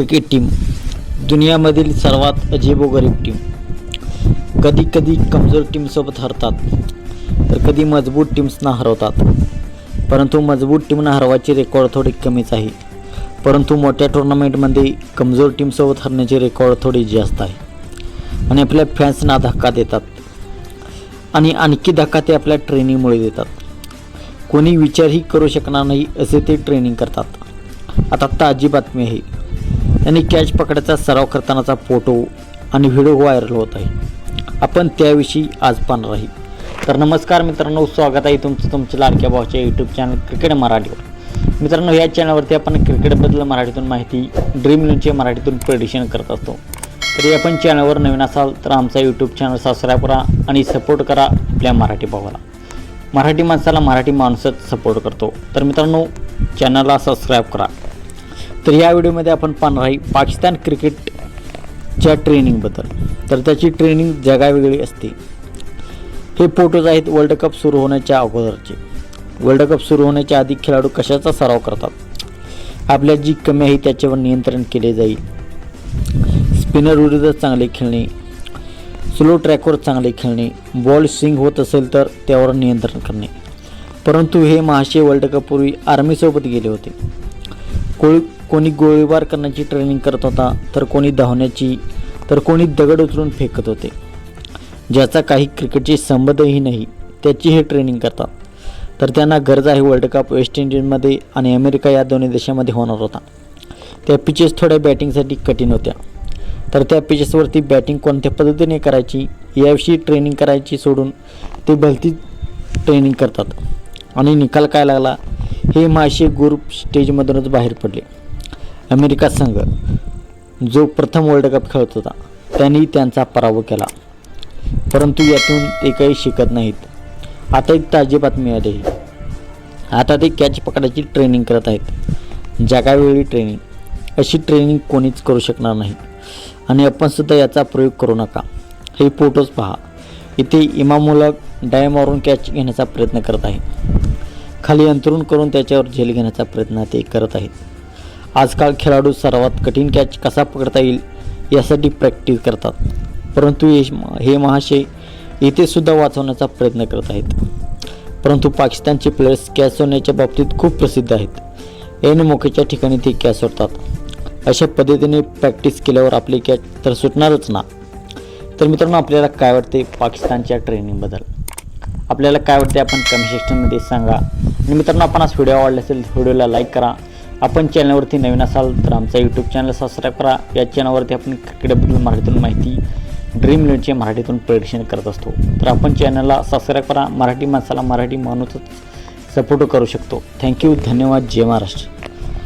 Cricket team दुनियामधील सर्वात अजीबोगरीब team कधी कधी कमजोर टीमसोबत हरतात तर कधी मजबूत टीम्सना हरवतात. परंतु मजबूत टीमना हरवायची रेकॉर्ड थोडी कमीच आहे. परंतु मोठ्या टुर्नामेंटमध्ये कमजोर टीमसोबत हरण्याची रेकॉर्ड थोडी जास्त आहे. आणि आपल्या फॅन्सना धक्का देतात. आणि आणखी धक्का ते आपल्या ट्रेनिंगमुळे देतात. कोणी विचारही करू शकणार नाही असे ते ट्रेनिंग करतात. आता ताजी बातमी आहे. यांनी कॅच पकडायचा सराव करतानाचा फोटो आणि व्हिडिओ व्हायरल होत आहे. आपण त्याविषयी आज पाहणार आहे. तर नमस्कार मित्रांनो स्वागत आहे तुमचं तुमच्या लाडक्या भावाच्या यूट्यूब चॅनल क्रिकेट मराठीवर. मित्रांनो या चॅनलवरती आपण क्रिकेटबद्दल मराठीतून माहिती ड्रीम इलेव्हनचे मराठीतून प्रेडिशन करत असतो. तरी आपण चॅनलवर नवीन असाल तर आमचा यूट्यूब चॅनल सबस्क्राईब करा आणि सपोर्ट करा आपल्या मराठी भावाला. मराठी माणसाला मराठी माणूसच सपोर्ट करतो. तर मित्रांनो चॅनलला सबस्क्राईब करा. तर या व्हिडिओमध्ये आपण पाहणार आहे पाकिस्तान क्रिकेटच्या ट्रेनिंगबद्दल तर त्याची ट्रेनिंग जगावेगळी असते. हे फोटोज आहेत वर्ल्ड कप सुरू होण्याच्या अगोदरचे. वर्ल्ड कप सुरू होण्याच्या आधी खेळाडू कशाचा सराव करतात? आपल्या जी कमी आहे त्याच्यावर नियंत्रण केले जाईल. स्पिनर विरुद्ध चांगले खेळणे स्लो ट्रॅकवर चांगले खेळणे बॉल स्विंग होत असेल तर त्यावर नियंत्रण करणे. परंतु हे महाशय वर्ल्ड कपपूर्वी आर्मीसोबत गेले होते. कोळी कोणी गोळीबार करण्याची ट्रेनिंग करत होता तर कोणी धावण्याची तर कोणी दगड उचलून फेकत होते. ज्याचा काही क्रिकेटशी संबंधही नाही त्याची हे ट्रेनिंग करतात. तर त्यांना गरज आहे वर्ल्ड कप वेस्ट इंडिजमध्ये आणि अमेरिका या दोन्ही देशामध्ये होणार होता. त्या पिचेस थोड्या बॅटिंगसाठी कठीण होत्या. तर त्या पिचेसवरती बॅटिंग कोणत्या पद्धतीने करायची याविषयी ट्रेनिंग करायची सोडून ते भलती ट्रेनिंग करतात. आणि निकाल काय लागला हे माशे ग्रुप स्टेजमधूनच बाहेर पडले. अमेरिका संघ जो प्रथम वर्ल्ड कप खेळत होता त्यांनी त्यांचा पराभव केला. परंतु यातून ते काही शिकत नाहीत. आता एक ताजी बातमी आली आता ते कॅच पकडायची ट्रेनिंग करत आहेत. जगावेळी ट्रेनिंग अशी ट्रेनिंग कोणीच करू शकणार नाही. आणि आपण सुद्धा याचा प्रयोग करू नका. हे फोटोज पहा. इथे इमामुलक डाय मारून कॅच घेण्याचा प्रयत्न करत आहे खाली अंतरून करून त्याच्यावर झेल घेण्याचा प्रयत्न ते करत आहेत. आजकाल खेळाडू सर्वात कठीण कॅच कसा पकडता येईल यासाठी प्रॅक्टिस करतात. परंतु हे हे महाशय इथे सुद्धा वाचवण्याचा प्रयत्न करत आहेत. परंतु पाकिस्तानचे प्लेयर्स कॅच सोडण्याच्या बाबतीत खूप प्रसिद्ध आहेत. एन मोकेच्या ठिकाणी ते कॅच सोडतात. अशा पद्धतीने प्रॅक्टिस केल्यावर आपली कॅच तर सुटणारच ना. तर मित्रांनो आपल्याला काय वाटते पाकिस्तानच्या ट्रेनिंगबद्दल आपल्याला काय वाटते? आपण कमेंट सेक्शनमध्ये सांगा. आणि मित्रांनो आपण आज व्हिडिओ आवडला असेल व्हिडिओला लाईक करा. आपण चॅनलवरती नवीन असाल तर आमचा यूट्यूब चॅनल सबस्क्राईब करा. या चॅनलवरती आपण क्रिकेटबद्दल मराठीतून माहिती ड्रीम इलेव्हनचे मराठीतून प्रेडिक्शन करत असतो. तर आपण चॅनलला सबस्क्राईब करा. मराठी माणसाला मराठी माणूसच सपोर्ट करू शकतो. थँक्यू धन्यवाद. जय महाराष्ट्र.